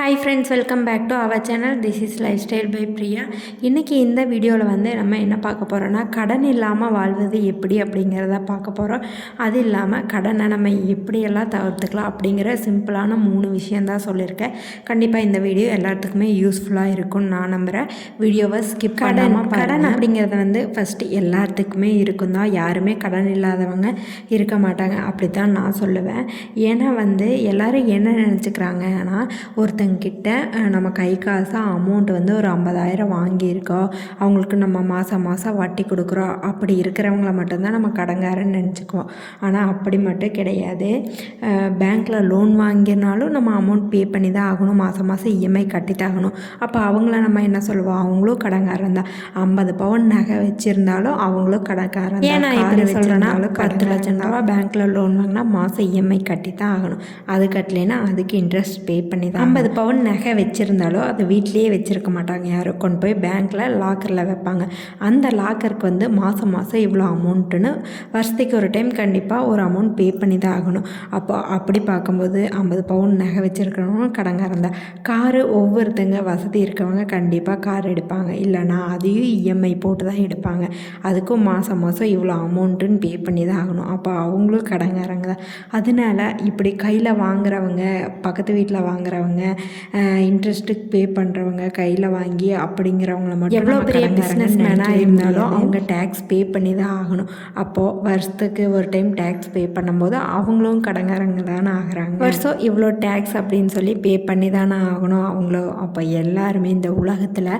Hi friends welcome back to our channel this is lifestyle by Priya இன்றைக்கி இந்த வீடியோவில் வந்து நம்ம என்ன பார்க்க போகிறோன்னா கடன் இல்லாமல் வாழ்வது எப்படி அப்படிங்கிறத பார்க்க போகிறோம் அது இல்லாமல் கடனை நம்ம எப்படியெல்லாம் தவிர்த்துக்கலாம் அப்படிங்கிற சிம்பிளான மூணு விஷயந்தான் சொல்லியிருக்கேன். கண்டிப்பாக இந்த வீடியோ எல்லாத்துக்குமே யூஸ்ஃபுல்லாக இருக்கும்னு நான் நம்புகிறேன் வீடியோவை ஸ்கிப் பண்ணாமல் கடன் அப்படிங்கிறது வந்து ஃபஸ்ட்டு எல்லாத்துக்குமே இருக்கும் தான். யாருமே கடன் இல்லாதவங்க இருக்க மாட்டாங்க. அப்படி தான் நான் சொல்லுவேன். ஏன்னா வந்து எல்லோரும் என்ன நினச்சிக்கிறாங்கன்னா ஒருத்தங்க கிட்ட நம்ம கை காசாக அமௌண்ட் வந்து ஒரு ஐம்பதாயிரம் வாங்கியிருக்கோம் அவங்களுக்கு நம்ம மாதம் மாதம் வட்டி கொடுக்குறோம் அப்படி இருக்கிறவங்கள மட்டும்தான் நம்ம கடங்காரன்னு நினச்சிக்குவோம். ஆனால் அப்படி மட்டும் கிடையாது. பேங்க்கில் லோன் வாங்கினாலும் நம்ம அமௌண்ட் பே பண்ணி தான் ஆகணும் மாதம் மாதம் இஎம்ஐ கட்டி தான் ஆகணும். அப்போ அவங்கள நம்ம என்ன சொல்லுவோம்? அவங்களும் கடங்காரன் தான். ஐம்பது பவுன் நகை வச்சுருந்தாலும் அவங்களும் கடங்காரன் ஏன்னா இப்படி சொல்கிறேன்னா பத்து லட்சம் ரூபா பேங்க்கில் லோன் வாங்கினா மாதம் இஎம்ஐ கட்டி தான் ஆகணும். அது கட்டலைன்னா அதுக்கு இன்ட்ரெஸ்ட் பே பண்ணி தான் ஐம்பது பவுன் நகை வச்சுருந்தாலும் அதை வீட்லேயே வச்சுருக்க மாட்டாங்க யாரும் கொண்டு போய் பேங்க்கில் லாக்கரில் வைப்பாங்க. அந்த லாக்கருக்கு வந்து மாதம் மாதம் இவ்வளோ அமௌண்ட்டுன்னு வருஷத்துக்கு ஒரு டைம் கண்டிப்பாக ஒரு அமௌண்ட் பே பண்ணி தான் ஆகணும். அப்போ அப்படி பார்க்கும்போது ஐம்பது பவுன் நகை வச்சுருக்கிறவங்க கடங்காக இருந்தால் காரு ஒவ்வொருத்தங்க வசதி இருக்கவங்க கண்டிப்பாக கார் எடுப்பாங்க. இல்லைனா அதையும் இஎம்ஐ போட்டு தான் எடுப்பாங்க. அதுக்கும் மாதம் மாதம் இவ்வளோ அமௌண்ட்டுன்னு பே பண்ணி தான் ஆகணும். அப்போ அவங்களும் கடங்காரங்க தான். அதனால இப்படி கையில் வாங்குறவங்க பக்கத்து வீட்டில் வாங்குறவங்க இன்ட்ரெஸ்ட்டுக்கு பே பண்ணுறவங்க கையில் வாங்கி அப்படிங்கிறவங்கள மட்டும் எவ்வளோ பெரிய பிஸ்னஸ் மேனாக இருந்தாலும் அவங்க டேக்ஸ் பே பண்ணி தான் ஆகணும். அப்போது வருஷத்துக்கு ஒரு டைம் டேக்ஸ் பே பண்ணும்போது அவங்களும் கடங்காரங்க தானே ஆகிறாங்க. வருஷம் இவ்வளோ டேக்ஸ் அப்படின்னு சொல்லி பே பண்ணி தானே ஆகணும். அவங்களும் அப்போ எல்லாருமே இந்த உலகத்தில்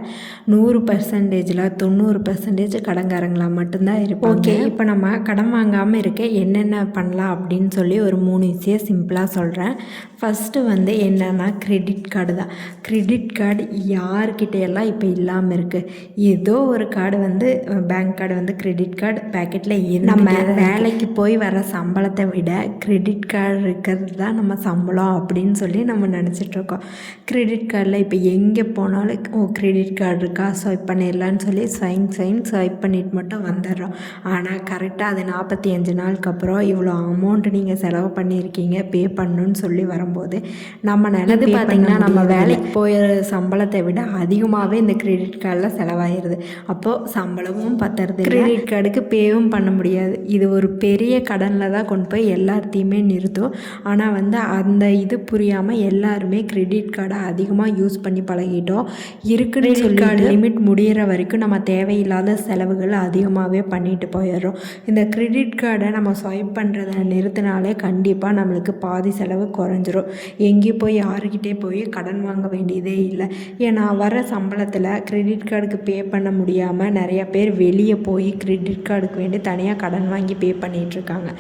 நூறு பர்சன்டேஜில் தொண்ணூறு பர்சன்டேஜ் கடங்காரங்களாக மட்டும்தான் இருப்போம் ஓகே இப்போ நம்ம கடன் வாங்காமல் இருக்க என்னென்ன பண்ணலாம் அப்படின்னு சொல்லி ஒரு மூணு விஷயம் சிம்பிளாக சொல்கிறேன் ஃபஸ்ட்டு வந்து என்னென்னா கிரெடிட் கார்டு தான். கிரெடிட் கார்டு யார்கிட்ட எல்லாம் இப்போ இல்லாமல் இருக்குது ஏதோ ஒரு கார்டு வந்து பேங்க் கார்டு வந்து கிரெடிட் கார்டு பேக்கெட்டில் நம்ம வேலைக்கு போய் வர சம்பளத்தை விட கிரெடிட் கார்டு இருக்கிறது தான் நம்ம சம்பளம் அப்படின்னு சொல்லி நம்ம நினச்சிட்ருக்கோம் கிரெடிட் கார்டில் இப்போ எங்கே போனாலும் ஓ கிரெடிட் கார்டு இருக்கா? ஸ்வைப் பண்ணிடலான்னு சொல்லி ஸ்வைன் ஸ்வைன் ஸ்வைப் பண்ணிட்டு மட்டும் வந்துடுறோம். ஆனால் கரெக்டாக அது நாற்பத்தி அஞ்சு நாளுக்கு அப்புறம் இவ்வளோ அமௌண்ட் நீங்கள் செலவு பண்ணியிருக்கீங்க பே பண்ணணுன்னு சொல்லி வரும்போது நம்ம நிலது பார்த்திங்கன்னா நம்ம வேலைக்கு போய் சம்பளத்தை விட அதிகமாகவே இந்த கிரெடிட் கார்டில் செலவாயிருது. அப்போது சம்பளமும் பத்துறது கிரெடிட் கார்டுக்கு பேவும் பண்ண முடியாது. இது ஒரு பெரிய கடனில் தான் கொண்டு போய் எல்லாத்தையுமே நிறுத்தும். ஆனால் வந்து அந்த இது புரியாமல் எல்லாருமே கிரெடிட் கார்டை அதிகமாக யூஸ் பண்ணி பழகிட்டோம். இருக்குன்னு சொல்லி லிமிட் முடிகிற வரைக்கும் நம்ம தேவையில்லாத செலவுகள் அதிகமாகவே பண்ணிட்டு போயிடுறோம். இந்த கிரெடிட் கார்டை நம்ம ஸ்வைப் பண்ணுறத நிறுத்தினாலே கண்டிப்பாக நம்மளுக்கு பாதி செலவு குறைஞ்சிரும். எங்கேயும் போய் யாருக்கிட்டே போய் கடன் வாங்க வேண்டியதே இல்லை. ஏன்னா வர சம்பளத்தில் கிரெடிட் கார்டுக்கு பே பண்ண முடியாமல் நிறைய பேர் வெளியே போய் கிரெடிட் கார்டுக்கு வேண்டி தனியாக கடன் வாங்கி பே பண்ணிகிட்ருக்காங்க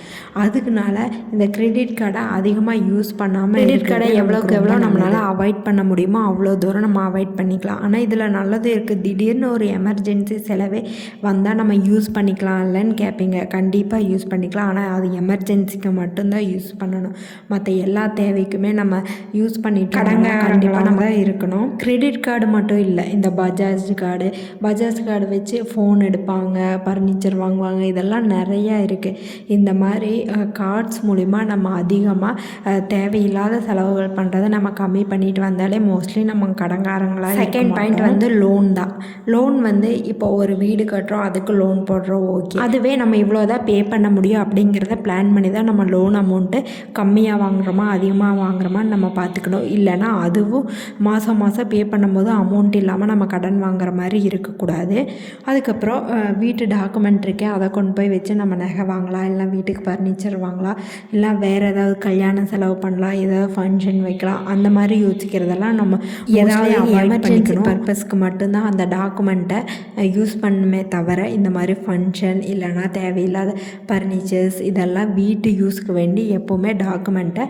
அதுக்குனால இந்த கிரெடிட் கார்டை அதிகமாக யூஸ் பண்ணாமல் கிரெடிட் கார்டை எவ்வளோக்கு எவ்வளோ நம்மளால் அவாய்ட் பண்ண முடியுமோ அவ்வளோ தூரம் நம்ம அவாய்ட் பண்ணிக்கலாம். ஆனால் இதில் நல்லது இருக்குது திடீர்னு ஒரு எமர்ஜென்சி செலவே வந்தால் நம்ம யூஸ் பண்ணிக்கலாம். இல்லைன்னு கேட்பீங்க கண்டிப்பாக யூஸ் பண்ணிக்கலாம். ஆனால் அது எமர்ஜென்சிக்கு மட்டும்தான் யூஸ் பண்ணணும். மற்ற எல்லா தேவைக்குமே நம்ம யூஸ் பண்ணிட்டு கடங்க கண்டிப்பாக நம்ம தான் இருக்கணும். கிரெடிட் கார்டு மட்டும் இல்லை இந்த பஜாஜ் கார்டு பஜாஜ் கார்டு வச்சு ஃபோன் எடுப்பாங்க ஃபர்னிச்சர் வாங்குவாங்க இதெல்லாம் நிறையா இருக்குது இந்த மாதிரி கார்ட்ஸ் மூலிமா நம்ம அதிகமாக தேவையில்லாத செலவுகள் பண்ணுறதை நம்ம கம்மி பண்ணிட்டு வந்தாலே மோஸ்ட்லி நம்ம கடங்காரங்களாக செகண்ட் பாயிண்ட் வந்து லோன் தான். லோன் வந்து இப்போ ஒரு வீடு கட்டுறோம் அதுக்கு லோன் போடுறோம் ஓகே அதுவே நம்ம இவ்வளோ தான் பே பண்ண முடியும் அப்படிங்கிறத பிளான் பண்ணி தான் நம்ம லோன் அமௌண்ட்டு கம்மியாக வாங்குறோமா அதிகமாக வாங்குறோமான்னு நம்ம பார்த்துக்கணும். இல்லைனா அதுவும் மாதம் மாதம் பே பண்ணும்போது அமௌண்ட் இல்லாமல் நம்ம கடன் வாங்குற மாதிரி இருக்கக்கூடாது. அதுக்கப்புறம் வீட்டு டாக்குமெண்ட் இருக்கே அதை கொண்டு போய் வச்சு நம்ம நகை வாங்கலாம் இல்லை வீட்டுக்கு ஃபர்னிச்சர் வாங்கலாம் இல்லை வேறு ஏதாவது கல்யாணம் செலவு பண்ணலாம் ஏதாவது ஃபங்க்ஷன் வைக்கலாம் அந்த மாதிரி யோசிக்கிறதெல்லாம் நம்ம ஏதாவது எமர்ஜென்சி பர்பஸ்க்கு மட்டும்தான் அந்த டாக்குமெண்ட்டை யூஸ் பண்ணுமே தவிர இந்த மாதிரி ஃபங்க்ஷன் இல்லைனா தேவையில்லாத ஃபர்னிச்சர்ஸ் இதெல்லாம் வீட்டு யூஸ்க்கு வேண்டி எப்போவுமே டாக்குமெண்ட்டை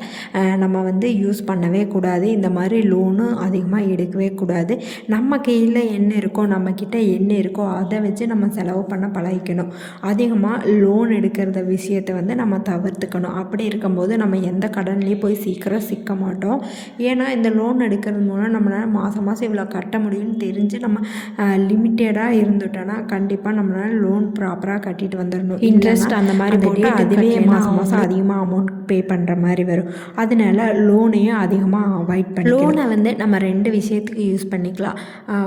நம்ம வந்து யூஸ் பண்ணவே கூடாது. இந்த மாதிரி லோனும் அதிகமாக எடுக்கவே கூடாது. நம்ம கையில் என்ன இருக்கோ நம்மக்கிட்ட என்ன இருக்கோ அதை வச்சு நம்ம செலவு பண்ண பழகிக்கணும். அதிகமாக லோன் எடுக்கிறத விஷயத்தை வந்து நம்ம தவிர்த்துக்கணும். அப்படி இருக்கும்போது நம்ம எந்த கடன்லேயும் போய் சீக்கிரம் சிக்க மாட்டோம். ஏன்னா இந்த லோன் எடுக்கிறது மூலம் நம்மளால் மாதம் மாதம் இவ்வளோ கட்ட முடியும்னு தெரிஞ்சு நம்ம லிமிட்டடாக இருந்துட்டோன்னா கண்டிப்பாக நம்மளால் லோன் ப்ராப்பராக கட்டிட்டு வந்துடணும் இன்ட்ரெஸ்ட் அந்த மாதிரி போட்டு அதுவே மாதம் மாதம் அதிகமாக அமௌண்ட் பே பண்ணுற மாதிரி வரும். அதனால லோனையும் அதிகமாக அவாய்ட் லோனை வந்து நம்ம ரெண்டு விஷயத்துக்கு யூஸ் பண்ணிக்கலாம்.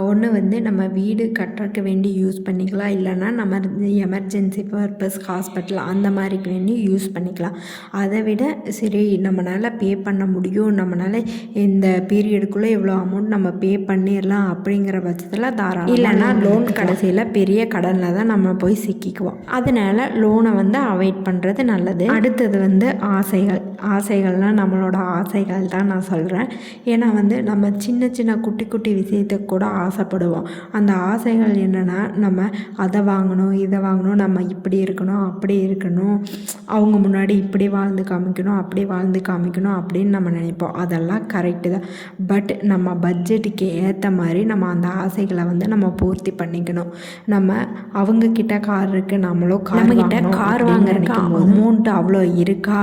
ஒன்று வந்து நம்ம வீடு கட்டுறதுக்கு வேண்டி யூஸ் பண்ணிக்கலாம். இல்லைன்னா நம்ம எமர்ஜென்சி பர்பஸ் ஹாஸ்பிட்டல் அந்த மாதிரிக்கு வேண்டி யூஸ் பண்ணிக்கலாம். அதை விட சரி நம்மளால் பே பண்ண முடியும். நம்மளால் இந்த பீரியடுக்குள்ளே இவ்வளோ அமௌண்ட் நம்ம பே பண்ணிடலாம் அப்படிங்கிற பட்சத்தில் தாராளம் இல்லைன்னா லோன் கடைசியில் பெரிய கடனில் தான் நம்ம போய் சிக்கிக்குவோம். அதனால் லோனை வந்து அவாய்ட் பண்ணுறது நல்லது. அடுத்தது வந்து ஆசைகள். ஆசைகள்னால் நம்மளோட ஆசைகள் தான் நான் சொல்கிறேன் ஏன்னா வந்து நம்ம சின்ன சின்ன குட்டி குட்டி விஷயத்துக்கு கூட ஆசைப்படுவோம். அந்த ஆசைகள் என்னென்னா நம்ம அதை வாங்கணும் இதை வாங்கணும் நம்ம இப்படி இருக்கணும் அப்படி இருக்கணும் அவங்க முன்னாடி இப்படி வாழ்ந்து காமிக்கணும் அப்படி வாழ்ந்து காமிக்கணும் அப்படின்னு நம்ம நினைப்போம். அதெல்லாம் கரெக்டு தான். பட் நம்ம பட்ஜெட்டுக்கு ஏற்ற மாதிரி நம்ம அந்த ஆசைகளை வந்து நம்ம பூர்த்தி பண்ணிக்கணும். நம்ம அவங்கக்கிட்ட கார் இருக்குது நம்மளும் கார் கிட்ட கார் வாங்குறதுக்கு அமௌண்ட் அவ்வளோ இருக்கா?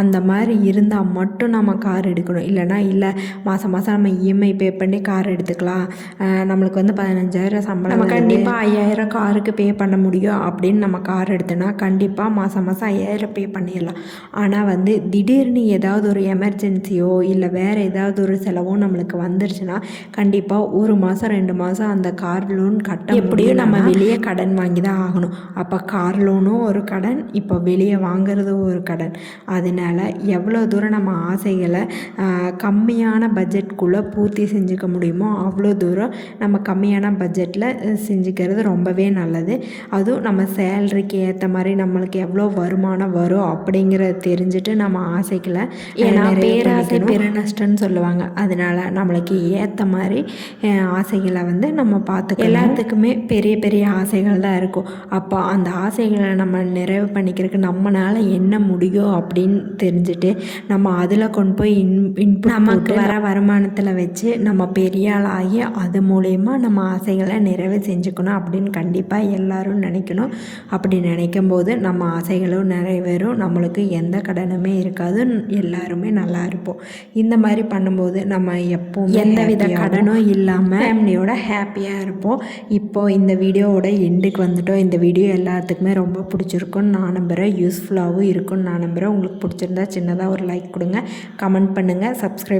அந்த மாதிரி இருந்தால் மட்டும் நம்ம கார் எடுக்கணும். இல்லைனா இல்லை மாதம் மாதம் நம்ம இஎம்ஐ பே பண்ணி கார் எடுத்துக்கலாம். நம்மளுக்கு வந்து பதினஞ்சாயிரம் சம்பளம் நம்ம கண்டிப்பாக ஐயாயிரம் காருக்கு பே பண்ண முடியும் அப்படின்னு நம்ம கார் எடுத்தோன்னா கண்டிப்பாக மாதம் மாதம் ஐயாயிரம் பே பண்ணிடலாம். ஆனால் வந்து திடீர்னு ஏதாவது ஒரு எமர்ஜென்சியோ இல்லை வேறு ஏதாவது ஒரு செலவோ நம்மளுக்கு வந்துருச்சுன்னா கண்டிப்பாக ஒரு மாதம் ரெண்டு மாதம் அந்த கார் லோன் கட்ட எப்படியும் நம்ம வெளியே கடன் வாங்கி தான் ஆகணும். அப்போ கார் லோனும் ஒரு கடன் இப்போ வெளியே வாங்குறதும் ஒரு கடன். அதனால் எவ்வளோ தூரம் நம்ம ஆசைகளை கம்மியான பட்ஜெட்குள்ளே பூர்த்தி செஞ்சுக்க முடியுமோ அவ்வளோ தூரம் நம்ம கம்மியான பட்ஜெட்டில் செஞ்சுக்கிறது ரொம்பவே நல்லது. அதுவும் நம்ம சேல்ரிக்கு ஏற்ற மாதிரி நம்மளுக்கு எவ்வளோ வருமானம் வரும் அப்படிங்கிறத தெரிஞ்சுட்டு நம்ம ஆசைகளை ஏன்னா பேராசை பெருநஷ்டம்னு சொல்லுவாங்க. அதனால் நம்மளுக்கு ஏற்ற மாதிரி ஆசைகளை வந்து நம்ம பார்த்து எல்லாத்துக்குமே பெரிய பெரிய ஆசைகள் தான் இருக்கும். அப்போ அந்த ஆசைகளை நம்ம நிறைவு பண்ணிக்கிறதுக்கு நம்மளால் என்ன முடியும் அப்படின்னு தெரிஞ்சுட்டு நம்ம அதில் கொண்டு போய் இன் இன்புட் நமக்கு வர வருமானத்தில் வச்சு நம்ம பெரிய ஆள் ஆகி அது மூலயமா நம்ம ஆசைகளை நிறைவு செஞ்சுக்கணும் அப்படின்னு கண்டிப்பாக எல்லோரும் நினைக்கணும். அப்படி நினைக்கும் போது நம்ம ஆசைகளும் நிறைவேறும். நம்மளுக்கு எந்த கடனுமே இருக்காது. எல்லாருமே நல்லா இருப்போம். இந்த மாதிரி பண்ணும்போது நம்ம எப்போ எந்த வித கடனும் இல்லாமல் ஃபேமிலியோட ஹாப்பியாக இருப்போம். இப்போது இந்த வீடியோவோட எண்டுக்கு வந்துட்டோம். இந்த வீடியோ எல்லாத்துக்குமே ரொம்ப பிடிச்சிருக்குன்னு நான் நம்புகிறேன் யூஸ்ஃபுல்லாகவும் இருக்கும்னு நான் நம்புகிறேன் உங்களுக்கு பிடிச்சிருந்தா சின்னதாக ஒரு லைக் கொடுங்க. கமெண்ட் பண்ணுங்கள் சப்ஸ்கிரைப்